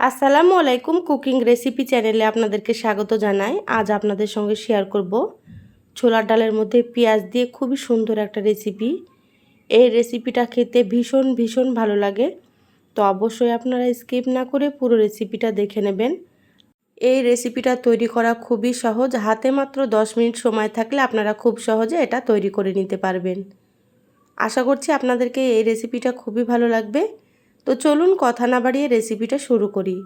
আসসালামু আলাইকুম cooking recipe চ্যানেলে আপনাদেরকে স্বাগত জানাই। আজ আপনাদের সঙ্গে শেয়ার করব ছোলার ডালের মধ্যে পেঁয়াজ দিয়ে খুবই সুন্দর একটা রেসিপি। এই রেসিপিটা খেতে ভীষণ ভীষণ ভালো লাগে। তো অবশ্যই আপনারা স্কিপ না করে পুরো রেসিপিটা দেখে নেবেন। এই রেসিপিটা তৈরি করা খুবই সহজ। হাতে মাত্র 10 মিনিট সময় থাকলে আপনারা খুব সহজে এটা তৈরি করে নিতে পারবেন। আশা করছি আপনাদেরকে এই রেসিপিটা খুবই ভালো লাগবে। তো চলুন কথা না বাড়িয়ে রেসিপিটা শুরু করি।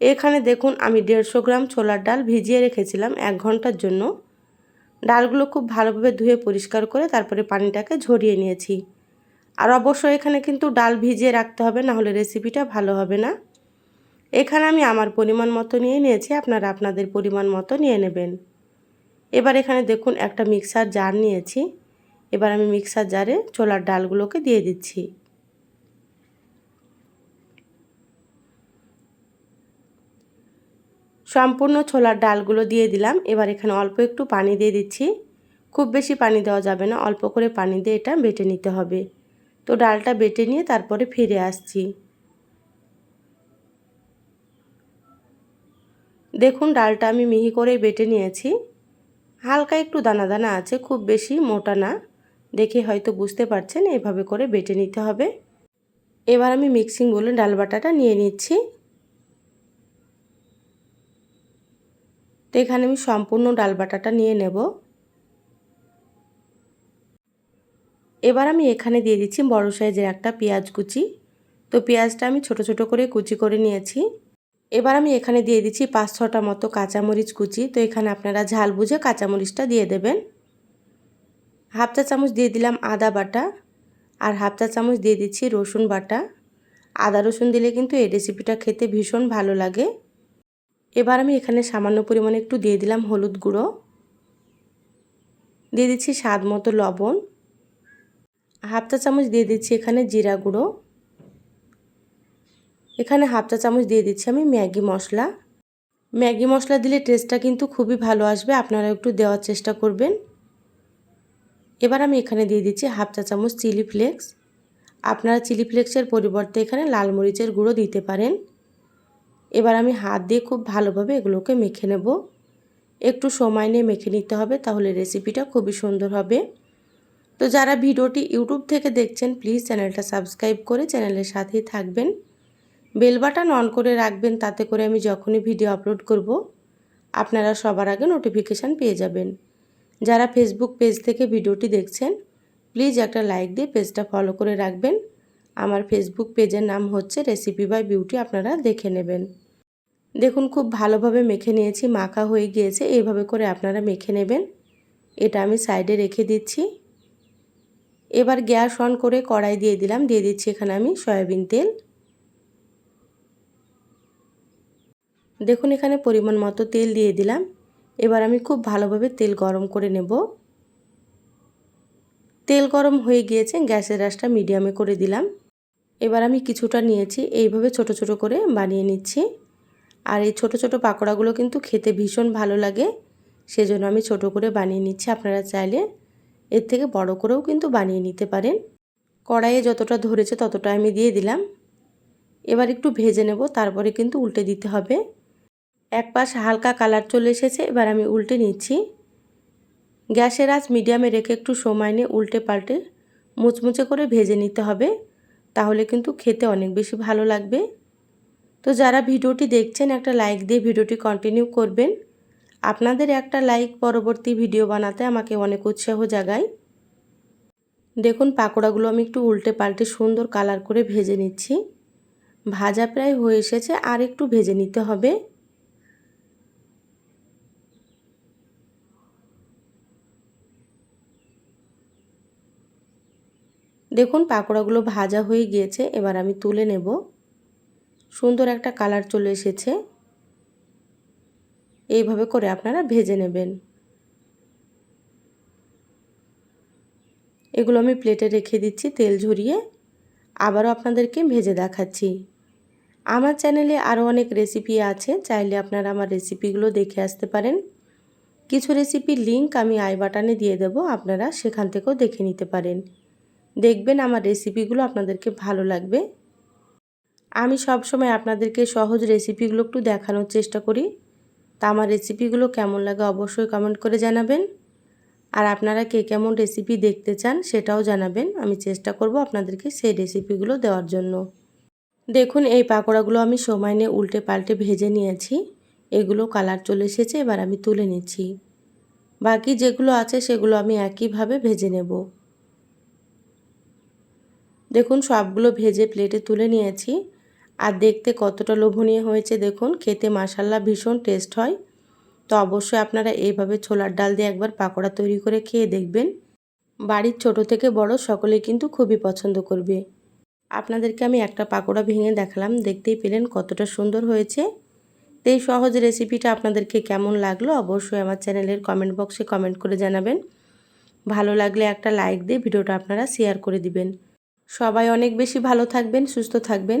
এখানে দেখুন, আমি দেড়শো গ্রাম ছোলার ডাল ভিজিয়ে রেখেছিলাম এক ঘণ্টার জন্য। ডালগুলো খুব ভালোভাবে ধুয়ে পরিষ্কার করে তারপরে পানিটাকে ঝরিয়ে নিয়েছি। আর অবশ্যই এখানে কিন্তু ডাল ভিজিয়ে রাখতে হবে না হলে রেসিপিটা ভালো হবে না। এখানে আমি আমার পরিমাণ মতো নিয়ে নিয়েছি, আপনারা আপনাদের পরিমাণ মতো নিয়ে নেবেন। এবার এখানে দেখুন, একটা মিক্সার জার নিয়েছি। এবার আমি মিক্সার জারে ছোলার ডালগুলোকে দিয়ে দিচ্ছি। সম্পূর্ণ ছোলার ডালগুলো দিয়ে দিলাম। এবার এখানে অল্প একটু পানি দিয়ে দিচ্ছি। খুব বেশি পানি দেওয়া যাবে না, অল্প করে পানি দিয়ে এটা বেটে নিতে হবে। তো ডালটা বেটে নিয়ে তারপরে ফিরে আসছি। দেখুন, ডালটা আমি মিহি করেই বেটে নিয়েছি। হালকা একটু দানা দানা আছে, খুব বেশি মোটা না। দেখে হয়তো বুঝতে পারছেন, এভাবে করে বেটে নিতে হবে। এবার আমি মিক্সিং বলে ডাল বাটাটা নিয়ে নিচ্ছি। তো এখানে আমি সম্পূর্ণ ডাল বাটাটা নিয়ে নেব। এবার আমি এখানে দিয়ে দিচ্ছি বড় সাইজের একটা পেঁয়াজ কুচি। তো পেঁয়াজটা আমি ছোট ছোট করে কুচি করে নিয়েছি। এবার আমি এখানে দিয়ে দিচ্ছি পাঁচ ছটা মতো কাঁচামরিচ কুচি। তো এখানে আপনারা ঝাল বুঝে কাঁচামরিচটা দিয়ে দেবেন। হাফ চা চামচ দিয়ে দিলাম আদা বাটা আর হাফ চা চামচ দিয়ে দিচ্ছি রসুন বাটা। আদা রসুন দিলে কিন্তু এই রেসিপিটা খেতে ভীষণ ভালো লাগে। এবার আমি এখানে সামান্য পরিমাণে একটু দিয়ে দিলাম হলুদ গুঁড়ো। দিয়ে দিচ্ছি স্বাদ মতো লবণ। হাফ চা চামচ দিয়ে দিচ্ছি এখানে জিরা গুঁড়ো। এখানে হাফ চা চামচ দিয়ে দিচ্ছি আমি ম্যাগি মশলা। ম্যাগি মশলা দিলে টেস্টটা কিন্তু খুবই ভালো আসবে আপনারা একটু দেওয়ার চেষ্টা করবেন। এবার আমি এখানে দিয়ে দিচ্ছি হাফ চা চামচ চিলি ফ্লেক্স। আপনারা চিলি ফ্লেক্সের পরিবর্তে এখানে লাল মরিচের গুঁড়ো দিতে পারেন। এবার আমি হাত দিয়ে খুব ভালোভাবে এগুলোকে মেখে নেব। একটু সময় নিয়ে মেখে নিতে হবে, তাহলে রেসিপিটা খুবই সুন্দর হবে। তো যারা ভিডিওটি ইউটিউব থেকে দেখছেন প্লিজ চ্যানেলটা সাবস্ক্রাইব করে চ্যানেলের সাথেই থাকবেন। বেল বাটন অন করে রাখবেন, তাতে করে আমি যখনই ভিডিও আপলোড করব, আপনারা সবার আগে নোটিফিকেশান পেয়ে যাবেন। যারা ফেসবুক পেজ থেকে ভিডিওটি দেখছেন প্লিজ একটা লাইক দিয়ে পেজটা ফলো করে রাখবেন। আমার ফেসবুক পেজের নাম হচ্ছে রেসিপি বাই বিউটি আপনারা দেখে নেবেন। দেখুন, খুব ভালোভাবে মেখে নিয়েছি, মাখা হয়ে গিয়েছে, এইভাবে করে আপনারা মেখে নেবেন। এটা আমি সাইডে রেখে দিচ্ছি। এবার গ্যাস অন করে কড়াই দিয়ে দিলাম, দিয়ে দিচ্ছি এখানে আমি সয়াবিন তেল। দেখুন, এখানে পরিমাণ মতো তেল দিয়ে দিলাম। এবার আমি খুব ভালোভাবে তেল গরম করে নেব। তেল গরম হয়ে গিয়েছে, গ্যাসের রাসটা মিডিয়ামে করে দিলাম। এবার আমি কিছুটা নিয়েছি, এইভাবে ছোট ছোট করে বানিয়ে নিচ্ছি। আর এই ছোট ছোট পাকোড়াগুলো কিন্তু খেতে ভীষণ ভালো লাগে। সেজন্য আমি ছোট করে বানিয়ে নিচ্ছি, আপনারা চাইলে এর থেকে বড় করেও কিন্তু বানিয়ে নিতে পারেন। কড়াইয়ে যতটা ধরেছে ততটা আমি দিয়ে দিলাম। এবার একটু ভেজে নেব, তারপরে কিন্তু উল্টে দিতে হবে। এক পাশ হালকা কালার চলে এসেছে, এবার আমি উল্টে নিচ্ছি। গ্যাসের আঁচ মিডিয়ামে রেখে একটু সময় নিয়ে উল্টে পাল্টে মুচমুচে করে ভেজে নিতে হবে, তাহলে কিন্তু খেতে অনেক বেশি ভালো লাগবে। তো যারা ভিডিওটি দেখছেন, একটা লাইক দিয়ে ভিডিওটি কন্টিনিউ করবেন। আপনাদের একটা লাইক পরবর্তী ভিডিও বানাতে আমাকে অনেক উৎসাহ জাগায়। দেখুন, পাকোড়াগুলো আমি একটু উল্টে পাল্টে সুন্দর কালার করে ভেজে নিচ্ছি। ভাজা প্রায় হয়ে এসেছে, আর একটু ভেজে নিতে হবে। দেখুন, পাকোড়াগুলো ভাজা হয়ে গিয়েছে, এবার আমি তুলে নেব। সুন্দর একটা কালার চলে এসেছে। এইভাবে করে আপনারা ভেজে নেবেন। এগুলো আমি প্লেটে রেখে দিচ্ছি তেল ঝরিয়ে। আবারও আপনাদেরকে ভেজে দেখাচ্ছি। আমার চ্যানেলে আরও অনেক রেসিপি আছে, চাইলে আপনারা আমার রেসিপিগুলো দেখে আসতে পারেন। কিছু রেসিপির লিঙ্ক আমি আই বাটানে দিয়ে দেব, আপনারা সেখান থেকেও দেখে নিতে পারেন। দেখবেন আমার রেসিপিগুলো আপনাদেরকে ভালো লাগবে। আমি সবসময় আপনাদেরকে সহজ রেসিপিগুলো একটু দেখানোর চেষ্টা করি। তা আমার রেসিপিগুলো কেমন লাগে অবশ্যই কমেন্ট করে জানাবেন। আর আপনারা কে কেমন রেসিপি দেখতে চান সেটাও জানাবেন। আমি চেষ্টা করব আপনাদেরকে সেই রেসিপিগুলো দেওয়ার জন্য। দেখুন, এই পাকোড়াগুলো আমি সময় নিয়ে উল্টে পাল্টে ভেজে নিয়েছি। এগুলো কালার চলে এসেছে, এবার আমি তুলে নিচ্ছি। বাকি যেগুলো আছে সেগুলো আমি একইভাবে ভেজে নেব। দেখুন, সবগুলো ভেজে প্লেটে তুলে নিয়েছি। আর দেখতে কতটা লোভনীয় হয়েছে দেখুন, খেতে মাসাল্লা ভীষণ টেস্ট হয়। তো অবশ্যই আপনারা এইভাবে ছোলার ডাল দিয়ে একবার পাকোড়া তৈরি করে খেয়ে দেখবেন। বাড়ির ছোট থেকে বড় সকলে কিন্তু খুবই পছন্দ করবে। আপনাদেরকে আমি একটা পাকোড়া ভেঙে দেখালাম, দেখতেই পেলেন কতটা সুন্দর হয়েছে। তো এই সহজ রেসিপিটা আপনাদেরকে কেমন লাগল অবশ্যই আমার চ্যানেলের কমেন্ট বক্সে কমেন্ট করে জানাবেন। ভালো লাগলে একটা লাইক দিয়ে ভিডিওটা আপনারা শেয়ার করে দিবেন। সবাই অনেক বেশি ভালো থাকবেন, সুস্থ থাকবেন।